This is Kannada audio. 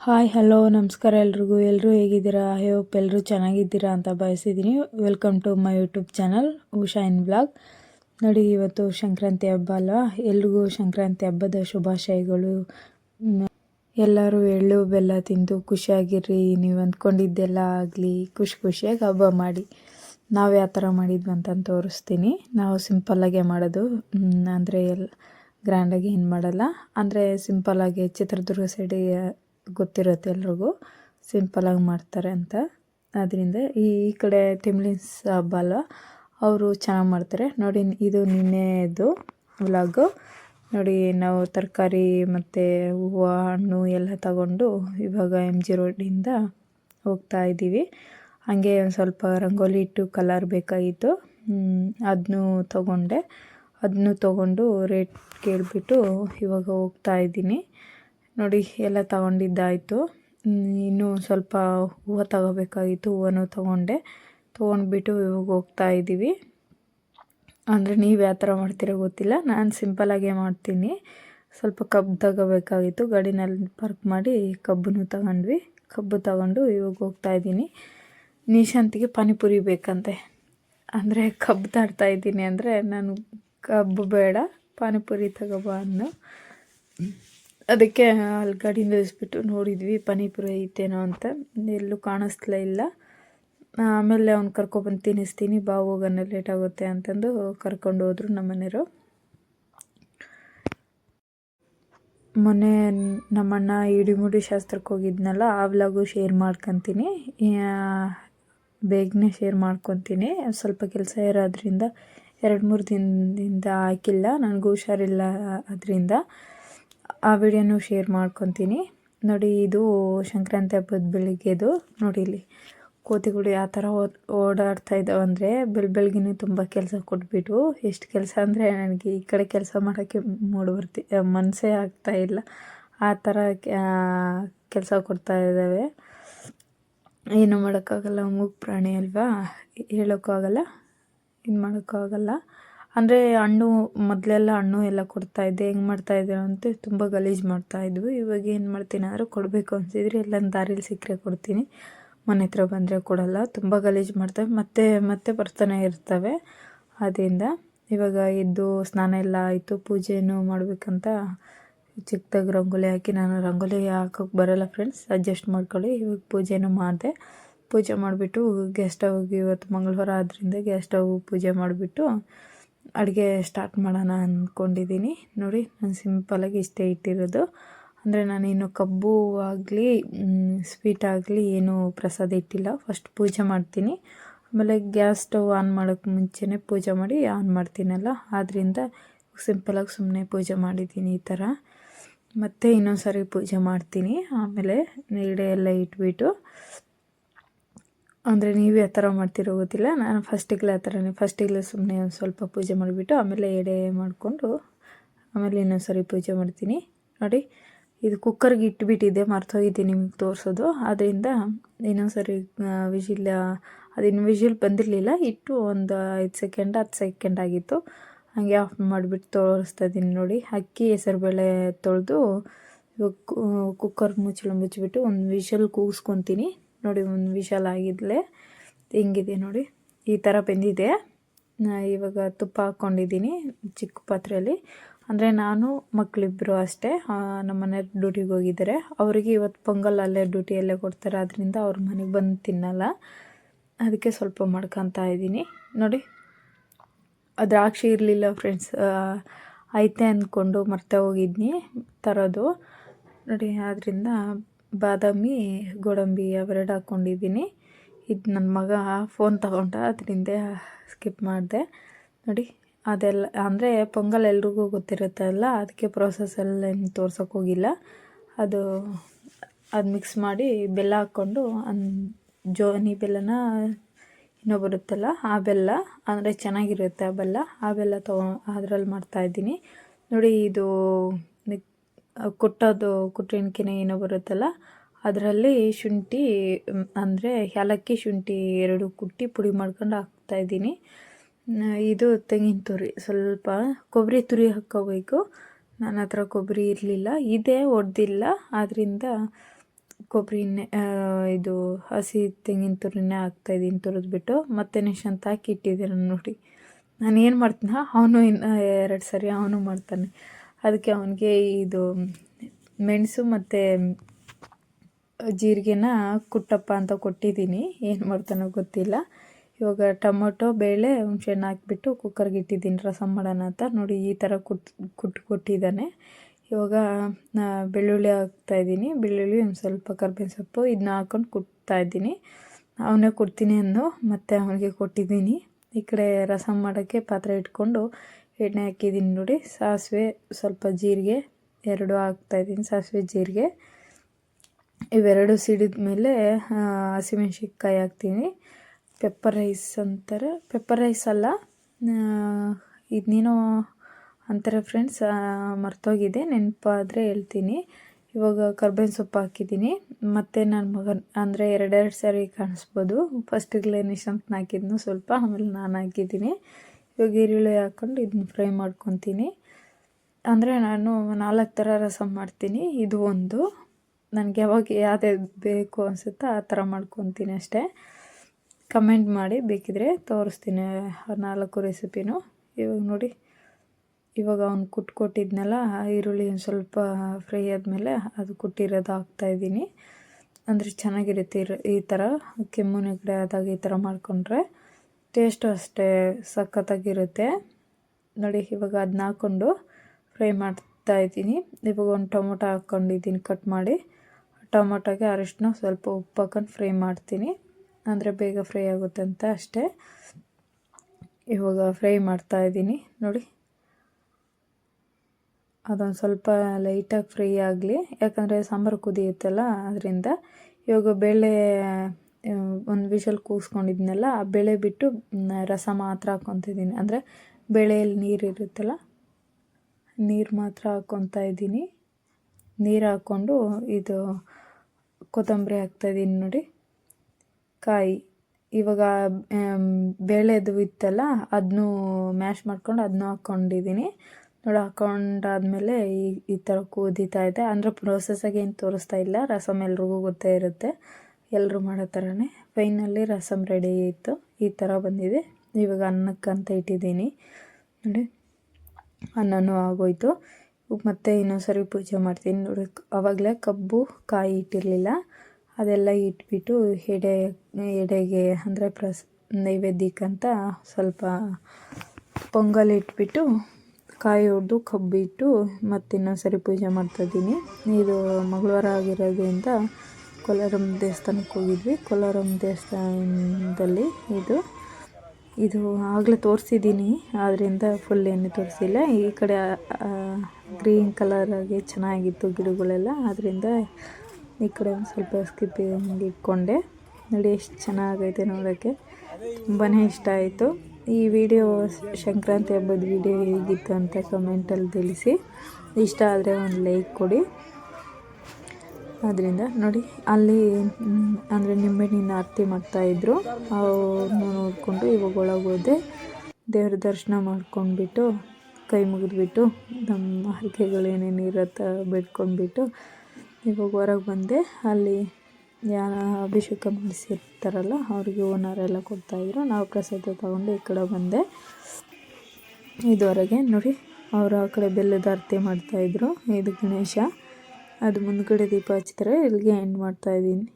ಹಾಯ್ ಹಲೋ ನಮಸ್ಕಾರ ಎಲ್ರಿಗೂ. ಎಲ್ಲರೂ ಹೇಗಿದ್ದೀರಾ? ಐ ಹೋಪ್ ಎಲ್ಲರೂ ಚೆನ್ನಾಗಿದ್ದೀರಾ ಅಂತ ಬಯಸಿದ್ದೀನಿ. Welcome to my YouTube channel Usha in blog ನೋಡಿ, ಇವತ್ತು ಸಂಕ್ರಾಂತಿ ಹಬ್ಬ ಅಲ್ವಾ? ಎಲ್ರಿಗೂ ಸಂಕ್ರಾಂತಿ ಹಬ್ಬದ ಶುಭಾಶಯಗಳು. ಎಲ್ಲರೂ ಎಳ್ಳು, ಬೆಲ್ಲ ತಿಂದು ಖುಷಿಯಾಗಿರ್ರಿ. ನೀವು ಅಂದ್ಕೊಂಡಿದ್ದೆಲ್ಲ ಆಗಲಿ, ಖುಷಿ ಖುಷಿಯಾಗಿ ಹಬ್ಬ ಮಾಡಿ. ನಾವು ಯಾವ ಥರ ಮಾಡಿದ್ವಿ ಅಂತ ತೋರಿಸ್ತೀನಿ. ನಾವು ಸಿಂಪಲ್ಲಾಗೆ ಮಾಡೋದು. ಅಂದರೆ ಎಲ್ಲ ಗ್ರ್ಯಾಂಡಾಗಿ ಏನು ಮಾಡಲ್ಲ. ಅಂದರೆ ಸಿಂಪಲ್ಲಾಗಿ ಚಿತ್ರದುರ್ಗ ಸೈಡಿಗೆ ಗೊತ್ತಿರುತ್ತೆ ಎಲ್ರಿಗೂ. ಸಿಂಪಲಾಗಿ ಮಾಡ್ತಾರೆ ಅಂತ. ಅದರಿಂದ ಈ ಈ ಕಡೆ ತಿಮ್ಲಿನ್ಸ್ ಹಬ್ಬ ಅಲ್ವ ಅವರು ಚೆನ್ನಾಗಿ ಮಾಡ್ತಾರೆ. ನೋಡಿ, ಇದು ನಿನ್ನೆದು ವ್ಲಾಗು ನೋಡಿ, ನಾವು ತರಕಾರಿ ಮತ್ತು ಹೂವು, ಹಣ್ಣು ಎಲ್ಲ ತಗೊಂಡು ಇವಾಗ ಎಂ ಜಿ ರೋಡಿಂದ ಹೋಗ್ತಾ ಇದ್ದೀವಿ. ಹಾಗೆ ಒಂದು ಸ್ವಲ್ಪ ರಂಗೋಲಿ ಇಟ್ಟು ಕಲರ್ ಬೇಕಾಗಿತ್ತು. ಅದನ್ನೂ ತೊಗೊಂಡೆ. ಅದನ್ನು ತಗೊಂಡು ರೇಟ್ ಕೇಳಿಬಿಟ್ಟು ಇವಾಗ ಹೋಗ್ತಾ ಇದ್ದೀನಿ. ನೋಡಿ, ಎಲ್ಲ ತಗೊಂಡಿದ್ದಾಯಿತು. ಇನ್ನೂ ಸ್ವಲ್ಪ ಹೂವು ತಗೋಬೇಕಾಗಿತ್ತು, ಹೂವನ್ನು ತೊಗೊಂಡೆ. ತೊಗೊಂಡ್ಬಿಟ್ಟು ಇವಾಗ ಹೋಗ್ತಾ ಇದ್ದೀವಿ. ಅಂದರೆ ನೀವು ಯಾವ ಥರ ಮಾಡ್ತೀರೋ ಗೊತ್ತಿಲ್ಲ. ನಾನು ಸಿಂಪಲಾಗೇ ಮಾಡ್ತೀನಿ. ಸ್ವಲ್ಪ ಕಬ್ಬು ತಗೋಬೇಕಾಗಿತ್ತು. ಗಾಡಿನಲ್ಲಿ ಪಾರ್ಕ್ ಮಾಡಿ ಕಬ್ಬನ್ನು ತಗೊಂಡ್ವಿ. ಕಬ್ಬು ತಗೊಂಡು ಇವಾಗ ಹೋಗ್ತಾ ಇದ್ದೀನಿ. ನಿಶಾಂತಿಗೆ ಪಾನಿಪುರಿ ಬೇಕಂತೆ. ಅಂದರೆ ಕಬ್ಬು ತಾಡ್ತಾ ಇದ್ದೀನಿ ಅಂದರೆ ನಾನು ಕಬ್ಬು ಬೇಡ, ಪಾನಿಪುರಿ ತಗೋಬಾ ಅನ್ನು ಅದಕ್ಕೆ ಅಲ್ಲಿ ಗಾಡಿಯಿಂದ ಇಳಿಸ್ಬಿಟ್ಟು ನೋಡಿದ್ವಿ ಪನಿಪುರಿ ಐತೇನೋ ಅಂತ. ಎಲ್ಲೂ ಕಾಣಿಸ್ಲೇ ಇಲ್ಲ. ಆಮೇಲೆ ಅವ್ನು ಕರ್ಕೊಬಂದು ತಿನ್ನಿಸ್ತೀನಿ, ಬಾ ಹೋಗೋಣ ಲೇಟ್ ಆಗುತ್ತೆ ಅಂತಂದು ಕರ್ಕೊಂಡು ಹೋದ್ರು ನಮ್ಮ ಮನೆಯವರು ಮೊನ್ನೆ ನಮ್ಮಣ್ಣ ಇಡಿಮುಡಿ ಶಾಸ್ತ್ರಕ್ಕೆ ಹೋಗಿದ್ನಲ್ಲ ಆ ವ್ಲಾಗು ಶೇರ್ ಮಾಡ್ಕೊತೀನಿ ಬೇಗನೆ ಶೇರ್ ಮಾಡ್ಕೊತೀನಿ. ಸ್ವಲ್ಪ ಕೆಲಸ ಇರೋದ್ರಿಂದ ಎರಡು ಮೂರು ದಿನದಿಂದ ಹಾಕಿಲ್ಲ, ನನಗೂ ಹುಷಾರಿಲ್ಲ ಅದರಿಂದ. ಆ ವಿಡಿಯೋನು ಶೇರ್ ಮಾಡ್ಕೊತೀನಿ. ನೋಡಿ, ಇದು ಸಂಕ್ರಾಂತಿ ಹಬ್ಬದ ಬೆಳಿಗ್ಗೆದು ನೋಡಿ ಇಲ್ಲಿ ಕೋತಿಗಳು ಯಾವ ಥರ ಓಡಾಡ್ತಾ ಇದ್ದಾವೆ ಅಂದರೆ ಬೆಳ್, ಬೆಳಗ್ಗೆನೇ ತುಂಬ ಕೆಲಸ ಕೊಟ್ಬಿಟ್ಟು ಎಷ್ಟು ಕೆಲಸ ಅಂದರೆ ನನಗೆ ಈ ಕಡೆ ಕೆಲಸ ಮಾಡೋಕ್ಕೆ ಮೂಡ್ ಬರ್ತಿ ಮನಸ್ಸೇ ಆಗ್ತಾ ಇಲ್ಲ. ಆ ಥರ ಕೆಲಸ ಕೊಡ್ತಾ ಇದ್ದಾವೆ. ಏನು ಮಾಡೋಕ್ಕಾಗಲ್ಲ, ಮೂಗು ಪ್ರಾಣಿ ಅಲ್ವಾ? ಹೇಳೋಕ್ಕಾಗಲ್ಲ ಇದು ಮಾಡೋಕ್ಕೂ ಆಗಲ್ಲ ಅಂದರೆ ಹಣ್ಣು, ಮೊದಲೆಲ್ಲ ಹಣ್ಣು ಎಲ್ಲ ಕೊಡ್ತಾಯಿದ್ದೆ ಹೆಂಗೆ ಮಾಡ್ತಾಯಿದ್ದೆ ಅಂತ ತುಂಬ ಗಲೀಜು ಮಾಡ್ತಾಯಿದ್ವಿ ಇವಾಗ ಏನು ಮಾಡ್ತೀನಿ ಅಂದರೆ ಕೊಡಬೇಕು ಅನಿಸಿದ್ರೆ ಎಲ್ಲ ದಾರಿಲಿ ಸಿಕ್ಕರೆ ಕೊಡ್ತೀನಿ. ಮನೆ ಹತ್ರ ಬಂದರೆ ಕೊಡಲ್ಲ. ತುಂಬ ಗಲೀಜು ಮಾಡ್ತವೆ ಮತ್ತೆ ಮತ್ತೆ ಬರ್ತಾನೆ ಇರ್ತವೆ. ಅದರಿಂದ ಇವಾಗ ಎದ್ದು ಸ್ನಾನ ಎಲ್ಲ ಆಯಿತು. ಪೂಜೆಯನ್ನು ಮಾಡಬೇಕಂತ ಚಿಕ್ಕದಾಗಿ ರಂಗೋಲಿ ಹಾಕಿ ನಾನು ರಂಗೋಲಿ ಹಾಕೋಕ್ಕೆ ಬರೋಲ್ಲ ಫ್ರೆಂಡ್ಸ್ ಅಡ್ಜಸ್ಟ್ ಮಾಡ್ಕೊಳ್ಳಿ. ಇವಾಗ ಪೂಜೆನೂ ಮಾಡಿದೆ. ಪೂಜೆ ಮಾಡಿಬಿಟ್ಟು ಗ್ಯಾಸ್ ಸ್ಟವ್ಗೆ ಇವತ್ತು ಮಂಗಳವಾರ ಆದ್ದರಿಂದ ಗ್ಯಾಸ್ ಸ್ಟವ್ ಪೂಜೆ ಮಾಡಿಬಿಟ್ಟು ಅಡುಗೆ ಸ್ಟಾರ್ಟ್ ಮಾಡೋಣ ಅಂದ್ಕೊಂಡಿದ್ದೀನಿ ನೋಡಿ, ನಾನು ಸಿಂಪಲಾಗಿ ಇಷ್ಟೇ ಇಟ್ಟಿರೋದು. ಅಂದರೆ ನಾನೇನು ಕಬ್ಬು ಆಗಲಿ ಸ್ವೀಟ್ ಆಗಲಿ ಏನೂ ಪ್ರಸಾದ ಇಟ್ಟಿಲ್ಲ. ಫಸ್ಟ್ ಪೂಜೆ ಮಾಡ್ತೀನಿ. ಆಮೇಲೆ ಗ್ಯಾಸ್ ಸ್ಟವ್ ಆನ್ ಮಾಡೋಕ್ಕೆ ಮುಂಚೆನೇ ಪೂಜೆ ಮಾಡಿ ಆನ್ ಮಾಡ್ತೀನಲ್ಲ ಆದ್ದರಿಂದ ಸಿಂಪಲಾಗಿ ಸುಮ್ಮನೆ ಪೂಜೆ ಮಾಡಿದ್ದೀನಿ ಈ ಥರ ಮತ್ತು ಇನ್ನೊಂದು ಸಾರಿ ಪೂಜೆ ಮಾಡ್ತೀನಿ. ಆಮೇಲೆ ನೀಡೆ ಎಲ್ಲ ಇಟ್ಬಿಟ್ಟು ಅಂದರೆ ನೀವು ಯಾವ ಥರ ಮಾಡ್ತಿರೋ ಗೊತ್ತಿಲ್ಲ. ನಾನು ಫಸ್ಟಿಗ್ಲೇ ಆ ಥರನೇ ಫಸ್ಟಿಗೆ ಸುಮ್ಮನೆ ಒಂದು ಸ್ವಲ್ಪ ಪೂಜೆ ಮಾಡಿಬಿಟ್ಟು ಆಮೇಲೆ ಎಡೆ ಮಾಡಿಕೊಂಡು ಆಮೇಲೆ ಇನ್ನೊಂದು ಸಾರಿ ಪೂಜೆ ಮಾಡ್ತೀನಿ. ನೋಡಿ, ಇದು ಕುಕ್ಕರ್ಗೆ ಇಟ್ಬಿಟ್ಟಿದ್ದೆ ಮರ್ತೋಗಿದ್ದೀನಿ ನಿಮಗೆ ತೋರಿಸೋದು. ಅದರಿಂದ ಇನ್ನೊಂದು ಸರಿ ವಿಜಿಲ್ ಅದಿನ್ನು ವಿಜಿಲ್ ಬಂದಿರಲಿಲ್ಲ. ಇಟ್ಟು ಒಂದು ಐದು ಸೆಕೆಂಡ್ ಹತ್ತು ಸೆಕೆಂಡ್ ಆಗಿತ್ತು. ಹಾಗೆ ಆಫ್ ಮಾಡಿಬಿಟ್ಟು ತೋರಿಸ್ತಾ ಇದ್ದೀನಿ ನೋಡಿ. ಅಕ್ಕಿ, ಹೆಸರುಬೇಳೆ ತೊಳೆದು ಕುಕ್ಕರ್ ಮುಚ್ಚಳ ಮುಚ್ಚಿಬಿಟ್ಟು ಒಂದು ವಿಷಲ್ ಕೂಗಿಸ್ಕೊತೀನಿ. ನೋಡಿ, ಒಂದು ವಿಶಾಲ ಆಗಿದ್ಲೆ ಹೆಂಗಿದೆ ನೋಡಿ. ಈ ಥರ ಬೆಂದಿದೆ. ಇವಾಗ ತುಪ್ಪ ಹಾಕ್ಕೊಂಡಿದ್ದೀನಿ ಚಿಕ್ಕ ಪಾತ್ರೆಯಲ್ಲಿ. ಅಂದರೆ ನಾನು ಮಕ್ಕಳಿಬ್ಬರು ಅಷ್ಟೇ ನಮ್ಮ ಮನೆ ಡ್ಯೂಟಿಗೆ ಹೋಗಿದ್ದಾರೆ. ಅವರಿಗೆ ಇವತ್ತು ಪೊಂಗಲ್ ಅಲ್ಲೇ ಡ್ಯೂಟಿಯಲ್ಲೇ ಕೊಡ್ತಾರೆ. ಅದರಿಂದ ಅವ್ರ ಮನೆಗೆ ಬಂದು ತಿನ್ನಲ್ಲ. ಅದಕ್ಕೆ ಸ್ವಲ್ಪ ಮಾಡ್ಕೊತಾ ಇದ್ದೀನಿ. ನೋಡಿ ದ್ರಾಕ್ಷಿ ಇರಲಿಲ್ಲ ಫ್ರೆಂಡ್ಸ್ ಐತೆ ಅಂದ್ಕೊಂಡು ಮರ್ತೆ ಹೋಗಿದ್ನಿ ತರೋದು. ನೋಡಿ ಆದ್ದರಿಂದ ಬಾದಾಮಿ, ಗೋಡಂಬಿ ಅವೆರಡು ಹಾಕ್ಕೊಂಡಿದ್ದೀನಿ. ಇದು ನನ್ನ ಮಗ ಫೋನ್ ತಗೊಂಡ, ಅದರಿಂದ ಸ್ಕಿಪ್ ಮಾಡಿದೆ. ನೋಡಿ, ಅದೆಲ್ಲ, ಅಂದರೆ ಪೊಂಗಲ್ ಎಲ್ರಿಗೂ ಗೊತ್ತಿರುತ್ತಲ್ಲ ಅದಕ್ಕೆ ಪ್ರೋಸೆಸ್ ಏನು ತೋರ್ಸೋಕೆ ಹೋಗಿಲ್ಲ. ಅದು ಅದು ಮಿಕ್ಸ್ ಮಾಡಿ ಬೆಲ್ಲ ಹಾಕ್ಕೊಂಡು, ಅನ್, ಜೋನಿ ಬೆಲ್ಲನ ಇನ್ನೂ ಬರುತ್ತಲ್ಲ, ಆ ಬೆಲ್ಲ, ಅಂದರೆ ಚೆನ್ನಾಗಿರುತ್ತೆ ಆ ಬೆಲ್ಲ ಆ ಬೆಲ್ಲ ತೊಗೊ ಅದರಲ್ಲಿ ಮಾಡ್ತಾಯಿದ್ದೀನಿ ನೋಡಿ, ಇದು ಕುಟ್ಟೋದು ಕುಟ್ಟಿನ್ಕಿನ ಏನೋ ಬರುತ್ತಲ್ಲ, ಅದರಲ್ಲಿ ಶುಂಠಿ ಅಂದರೆ ಏಲಕ್ಕಿ ಶುಂಠಿ ಎರಡು ಕುಟ್ಟಿ ಪುಡಿ ಮಾಡ್ಕೊಂಡು ಹಾಕ್ತಾಯಿದ್ದೀನಿ ಇದು ತೆಂಗಿನ ತುರಿ. ಸ್ವಲ್ಪ ಕೊಬ್ಬರಿ ತುರಿ ಹಾಕ್ಕೋಬೇಕು. ನನ್ನ ಹತ್ರ ಕೊಬ್ಬರಿ ಇರಲಿಲ್ಲ. ಇದೆ, ಒಡೆದಿಲ್ಲ. ಆದ್ದರಿಂದ ಕೊಬ್ಬರಿನೇ ಇದು ಹಸಿ ತೆಂಗಿನ ತುರಿನೇ ಹಾಕ್ತಾಯಿದ್ದೀನಿ ತುರಿದ್ಬಿಟ್ಟು. ಮತ್ತೆ ನೆಕ್ಸ್ಟ್ ಹಾಕಿ ಇಟ್ಟಿದ್ದೀರ ನೋಡಿ. ನಾನು ಏನು ಮಾಡ್ತೀನ? ಅವನು ಇನ್ನು ಎರಡು ಸರಿ ಅವನು ಮಾಡ್ತಾನೆ. ಅದಕ್ಕೆ ಅವನಿಗೆ ಇದು ಮೆಣಸು ಮತ್ತು ಜೀರಿಗೆನ ಕುಟ್ಟಪ್ಪ ಅಂತ ಕೊಟ್ಟಿದ್ದೀನಿ. ಏನು ಮಾಡ್ತಾನೋ ಗೊತ್ತಿಲ್ಲ. ಇವಾಗ ಟೊಮೊಟೊ, ಬೇಳೆ ಹುಣ್ಸೆಣ್ಣು ಹಾಕಿಬಿಟ್ಟು ಕುಕ್ಕರ್ಗೆ ಇಟ್ಟಿದ್ದೀನಿ ರಸಂ ಮಾಡೋಣ ಅಂತ. ನೋಡಿ ಈ ಥರ ಕುಟ್ ಕುಟ್ಟು ಕೊಟ್ಟಿದ್ದಾನೆ. ಇವಾಗ ಬೆಳ್ಳುಳ್ಳಿ ಹಾಕ್ತಾಯಿದ್ದೀನಿ ಬೆಳ್ಳುಳ್ಳಿ ಒಂದು ಸ್ವಲ್ಪ ಕರ್ಬೇವಿನ ಸೊಪ್ಪು ಇದನ್ನ ಹಾಕ್ಕೊಂಡು ಕುಟ್ತಾ ಇದ್ದೀನಿ. ಅವನೇ ಕೊಡ್ತೀನಿ ಅಂದು ಮತ್ತು ಅವನಿಗೆ ಕೊಟ್ಟಿದ್ದೀನಿ. ಈ ಕಡೆ ರಸಂ ಮಾಡೋಕ್ಕೆ ಪಾತ್ರೆ ಇಟ್ಕೊಂಡು ಎಣ್ಣೆ ಹಾಕಿದ್ದೀನಿ ನೋಡಿ. ಸಾಸಿವೆ ಸ್ವಲ್ಪ ಜೀರಿಗೆ, ಎರಡು ಹಾಕ್ತಾಯಿದ್ದೀನಿ ಸಾಸಿವೆ ಜೀರಿಗೆ. ಇವೆರಡು ಸಿಡಿದ ಮೇಲೆ ಹಸಿಮೆಣ್ಸಿನ್ಕಾಯಿ ಹಾಕ್ತೀನಿ. ಪೆಪ್ಪರ್ ರೈಸ್ ಅಂತಾರೆ. ಪೆಪ್ಪರ್ ರೈಸ್ ಅಲ್ಲ ಇದನ್ನೇನೋ ಅಂತಾರೆ ಫ್ರೆಂಡ್ಸ್ ಮರ್ತೋಗಿದೆ, ನೆನಪಾದರೆ ಹೇಳ್ತೀನಿ. ಇವಾಗ ಕರ್ಬೇವಿನ ಸೊಪ್ಪು ಹಾಕಿದ್ದೀನಿ. ಮತ್ತು ನನ್ನ ಮಗನ, ಅಂದರೆ ಎರಡೆರಡು ಸಾರಿ ಕಾಣಿಸ್ಬೋದು. ಫಸ್ಟಿಗೆ ನಿಶಾಂತ್ನ ಹಾಕಿದ್ನು ಸ್ವಲ್ಪ, ಆಮೇಲೆ ನಾನು ಹಾಕಿದ್ದೀನಿ. ಇವಾಗ ಈರುಳ್ಳಿ ಹಾಕ್ಕೊಂಡು ಇದನ್ನ ಫ್ರೈ ಮಾಡ್ಕೊತೀನಿ. ಅಂದರೆ ನಾನು ನಾಲ್ಕು ಥರ ರಸಮ್ ಮಾಡ್ತೀನಿ. ಇದು ಒಂದು. ನನಗೆ ಯಾವಾಗ ಯಾವ್ದು ಬೇಕು ಅನಿಸುತ್ತೋ ಆ ಥರ ಮಾಡ್ಕೊತೀನಿ ಅಷ್ಟೇ. ಕಮೆಂಟ್ ಮಾಡಿ ಬೇಕಿದ್ರೆ ತೋರಿಸ್ತೀನಿ ನಾಲ್ಕು ರೆಸಿಪಿನೂ ಇವಾಗ ನೋಡಿ, ಇವಾಗ ಅವ್ನು ಕುಟ್ಕೊಟ್ಟಿದ್ನಲ್ಲ ಈರುಳ್ಳಿ ಒಂದು ಸ್ವಲ್ಪ ಫ್ರೈ ಆದಮೇಲೆ ಅದು ಕುಟ್ಟಿರೋದು ಹಾಕ್ತಾಯಿದ್ದೀನಿ ಅಂದರೆ ಚೆನ್ನಾಗಿರುತ್ತೆ ಈ ಥರ ಕೆಮ್ಮು ನೆಗಡಿ ಆದಾಗ ಈ ಥರ ಮಾಡಿಕೊಂಡ್ರೆ. ಟೇಸ್ಟು ಅಷ್ಟೇ ಸಖತ್ತಾಗಿರುತ್ತೆ. ನೋಡಿ, ಇವಾಗ ಅದನ್ನ ಹಾಕ್ಕೊಂಡು ಫ್ರೈ ಮಾಡ್ತಾ ಇದ್ದೀನಿ. ಇವಾಗ ಒಂದು ಟೊಮೊಟೊ ಹಾಕ್ಕೊಂಡಿದ್ದೀನಿ ಕಟ್ ಮಾಡಿ. ಟೊಮೊಟೊಗೆ ಅರಿಶಿನ ಸ್ವಲ್ಪ ಉಪ್ಪು ಹಾಕೊಂಡು ಫ್ರೈ ಮಾಡ್ತೀನಿ. ಅಂದರೆ ಬೇಗ ಫ್ರೈ ಆಗುತ್ತೆ ಅಂತ ಅಷ್ಟೇ. ಇವಾಗ ಫ್ರೈ ಮಾಡ್ತಾ ಇದ್ದೀನಿ. ನೋಡಿ, ಅದೊಂದು ಸ್ವಲ್ಪ ಲೈಟಾಗಿ ಫ್ರೈ ಆಗಲಿ. ಯಾಕಂದರೆ ಸಾಂಬಾರು ಕುದಿಯುತ್ತಲ್ಲ, ಅದರಿಂದ ಇವಾಗ ಬೇಳೆ ಒಂದು ವಿಷಲ್ ಕೂಗಿಸ್ಕೊಂಡಿದ್ನಲ್ಲ ಆ ಬೇಳೆ ಬಿಟ್ಟು ರಸ ಮಾತ್ರ ಹಾಕ್ಕೊತಿದ್ದೀನಿ ಅಂದರೆ ಬೇಳೆಯಲ್ಲಿ ನೀರು ಇರುತ್ತಲ್ಲ, ನೀರು ಮಾತ್ರ ಹಾಕ್ಕೊತಾ ಇದ್ದೀನಿ. ನೀರು ಹಾಕ್ಕೊಂಡು ಇದು ಕೊತ್ತಂಬರಿ ಹಾಕ್ತಾಯಿದ್ದೀನಿ ನೋಡಿ. ಕಾಯಿ, ಇವಾಗ ಬೇಳೆದು ಇತ್ತಲ್ಲ ಅದನ್ನು ಮ್ಯಾಶ್ ಮಾಡ್ಕೊಂಡು ಅದನ್ನೂ ಹಾಕ್ಕೊಂಡಿದ್ದೀನಿ ನೋಡಿ ಹಾಕ್ಕೊಂಡಾದ್ಮೇಲೆ ಈ ಈ ಥರ ಕುದೀತಾ ಇದೆ. ಅಂದರೆ ಪ್ರೊಸೆಸ್ಸಾಗಿ ಏನು ತೋರಿಸ್ತಾ ಇಲ್ಲ ರಸಮ್ ಎಲ್ರಿಗೂ ಗೊತ್ತೇ ಇರುತ್ತೆ. ಎಲ್ಲರೂ ಮಾಡೋ ಥರನೇ ಫೈನಲ್ಲಿ ರಸಮ್ ರೆಡಿ ಇತ್ತು. ಈ ಥರ ಬಂದಿದೆ. ಇವಾಗ ಅನ್ನಕ್ಕಂತ ಇಟ್ಟಿದ್ದೀನಿ. ನೋಡಿ, ಅನ್ನನೂ ಆಗೋಯ್ತು. ಮತ್ತೆ ಇನ್ನೊಂದು ಸರಿ ಪೂಜೆ ಮಾಡ್ತೀನಿ. ನೋಡಿ ಆವಾಗಲೇ ಕಬ್ಬು, ಕಾಯಿ ಇಟ್ಟಿರಲಿಲ್ಲ. ಅದೆಲ್ಲ ಇಟ್ಬಿಟ್ಟು ಎಡೆ, ಎಡೆಗೆ ಅಂದರೆ ಪ್ರಸ್ ನೈವೇದ್ಯಕ್ಕಂತ ಸ್ವಲ್ಪ ಪೊಂಗಲ್ ಇಟ್ಬಿಟ್ಟು ಕಾಯಿ ಹೊಡೆದು ಕಬ್ಬಿಟ್ಟು ಮತ್ತೆ ಮತ್ತು ಇನ್ನೊಂದು ಸರಿ ಪೂಜೆ ಮಾಡ್ತಾಯಿದ್ದೀನಿ ಇದು ಮಂಗಳವಾರ ಆಗಿರೋದ್ರಿಂದ ಕೊಲಾರಮ್ಮ ದೇವಸ್ಥಾನಕ್ಕೆ ಹೋಗಿದ್ವಿ. ಕೋಲಾರಮ್ಮ ದೇವಸ್ಥಾನದಲ್ಲಿ ಇದು ಇದು ಆಗಲೇ ತೋರಿಸಿದ್ದೀನಿ ಆದ್ದರಿಂದ ಫುಲ್ ಏನು ತೋರಿಸಿಲ್ಲ. ಈ ಕಡೆ ಗ್ರೀನ್ ಕಲರಾಗಿ ಚೆನ್ನಾಗಿತ್ತು ಗಿಡಗಳೆಲ್ಲ ಆದ್ದರಿಂದ ಈ ಕಡೆ ಒಂದು ಸ್ವಲ್ಪ ಸ್ಕಿಪ್ ಇಟ್ಕೊಂಡೆ. ನೋಡಿ ಎಷ್ಟು ಚೆನ್ನಾಗೈತೆ ನೋಡೋಕ್ಕೆ ತುಂಬಾ ಇಷ್ಟ ಆಯಿತು. ಈ ವಿಡಿಯೋ ಸಂಕ್ರಾಂತಿ ಹಬ್ಬದ ವಿಡಿಯೋ ಹೇಗಿತ್ತು ಅಂತ ಕಮೆಂಟಲ್ಲಿ ತಿಳಿಸಿ. ಇಷ್ಟ ಆದರೆ ಒಂದು ಲೈಕ್ ಕೊಡಿ. ಅದರಿಂದ ನೋಡಿ, ಅಲ್ಲಿ ಅಂದರೆ ನಿಂಬೆಹಣ್ಣಿನ ಆರತಿ ಮಾಡ್ತಾಯಿದ್ರು ಅವ್ರನ್ನ ನೋಡಿಕೊಂಡು ಇವಾಗ ಒಳಗೆ ಹೋದೆ ದೇವ್ರ ದರ್ಶನ ಮಾಡ್ಕೊಂಡ್ಬಿಟ್ಟು ಕೈ ಮುಗಿದ್ಬಿಟ್ಟು ನಮ್ಮ ಹರಕೆಗಳು ಏನೇನು ಇರತ್ತೆ ಬಿಟ್ಕೊಂಡ್ಬಿಟ್ಟು ಇವಾಗ ಹೊರಗೆ ಬಂದೆ. ಅಲ್ಲಿ ಯಾರ ಅಭಿಷೇಕ ಮಾಡಿಸಿರ್ತಾರಲ್ಲ, ಅವ್ರಿಗೆ ಓನರೆಲ್ಲ ಕೊಡ್ತಾಯಿದ್ರು ನಾವು ಪ್ರಸಾದ ತಗೊಂಡು ಈ ಕಡೆ ಬಂದೆ. ಇದುವರೆಗೆ ನೋಡಿ, ಅವರು ಆ ಕಡೆ ಬೆಲ್ಲದ ಆರತಿ ಮಾಡ್ತಾಯಿದ್ರು ಇದು ಗಣೇಶ. ಅದು ಮುಂದ್ಗಡೆ ದೀಪ ಹಚ್ತಾರೆ ಇಲ್ಲಿಗೆ ಎಂಡ್ ಮಾಡ್ತಾಯಿದ್ದೀನಿ